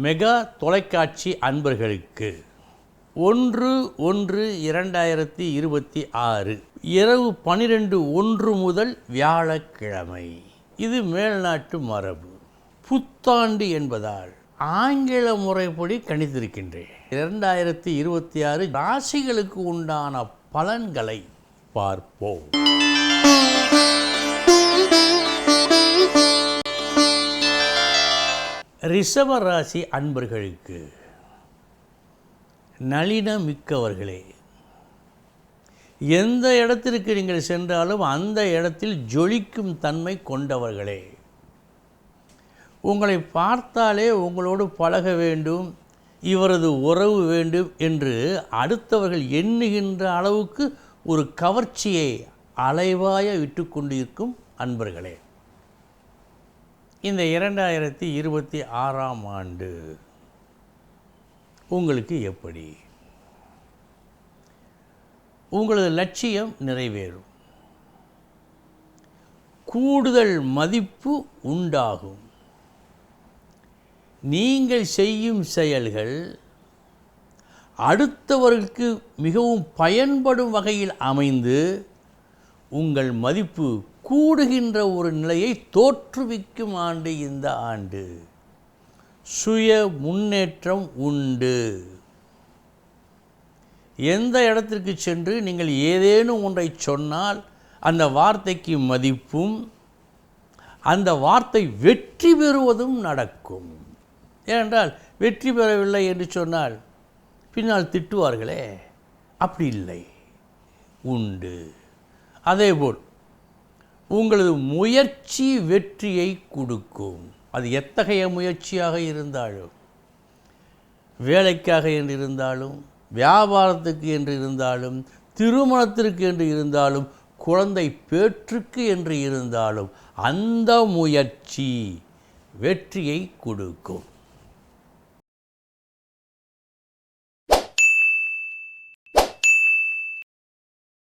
Mega தொலைக்காட்சி அன்பர்களுக்கு. ஒன்று ஒன்று இரண்டாயிரத்தி இருபத்தி ஆறு இரவு பனிரெண்டு ஒன்று முதல் வியாழக்கிழமை. இது மேல்நாட்டு மரபு. புத்தாண்டு என்பதால் ஆங்கில முறைப்படி கணித்திருக்கின்றேன். இரண்டாயிரத்தி இருபத்தி ஆறு ராசிகளுக்கு உண்டான பலன்களை பார்ப்போம். ரிஷப ராசி அன்பர்களுக்கு நளினமிக்கவர்களே எந்த இடத்திற்கு நீங்கள் சென்றாலும் அந்த இடத்தில் ஜொலிக்கும் தன்மை கொண்டவர்களே உங்களை பார்த்தாலே உங்களோடு பழக வேண்டும் இவரது உறவு வேண்டும் என்று அடுத்தவர்கள் எண்ணுகின்ற அளவுக்கு ஒரு கவர்ச்சியை அலைவாய விட்டு கொண்டிருக்கும் அன்பர்களே. இந்த இரண்டாயிரத்தி இருபத்தி ஆறாம் ஆண்டு உங்களுக்கு எப்படி? உங்களது லட்சியம் நிறைவேறும். கூடுதல் மதிப்பு உண்டாகும். நீங்கள் செய்யும் செயல்கள் அடுத்தவர்களுக்கு மிகவும் பயன்படும் வகையில் அமைந்து உங்கள் மதிப்பு கூடுகின்ற ஒரு நிலையை தோற்றுவிக்கும் ஆண்டு இந்த ஆண்டு. சுய முன்னேற்றம் உண்டு. எந்த இடத்திற்கு சென்று நீங்கள் ஏதேனும் ஒன்றை சொன்னால் அந்த வார்த்தைக்கு மதிப்பும் அந்த வார்த்தை வெற்றி பெறுவதும் நடக்கும். ஏனென்றால் வெற்றி பெறவில்லை என்று சொன்னால் பின்னால் திட்டுவார்களே அப்படி இல்லை. உண்டு. அதேபோல் உங்களது முயற்சி வெற்றியை கொடுக்கும். அது எத்தகைய முயற்சியாக இருந்தாலும் வேலைக்காக என்று இருந்தாலும் வியாபாரத்துக்கு என்று இருந்தாலும் திருமணத்திற்கு என்று இருந்தாலும் குழந்தை பேற்றுக்கு என்று இருந்தாலும் அந்த முயற்சி வெற்றியை கொடுக்கும்.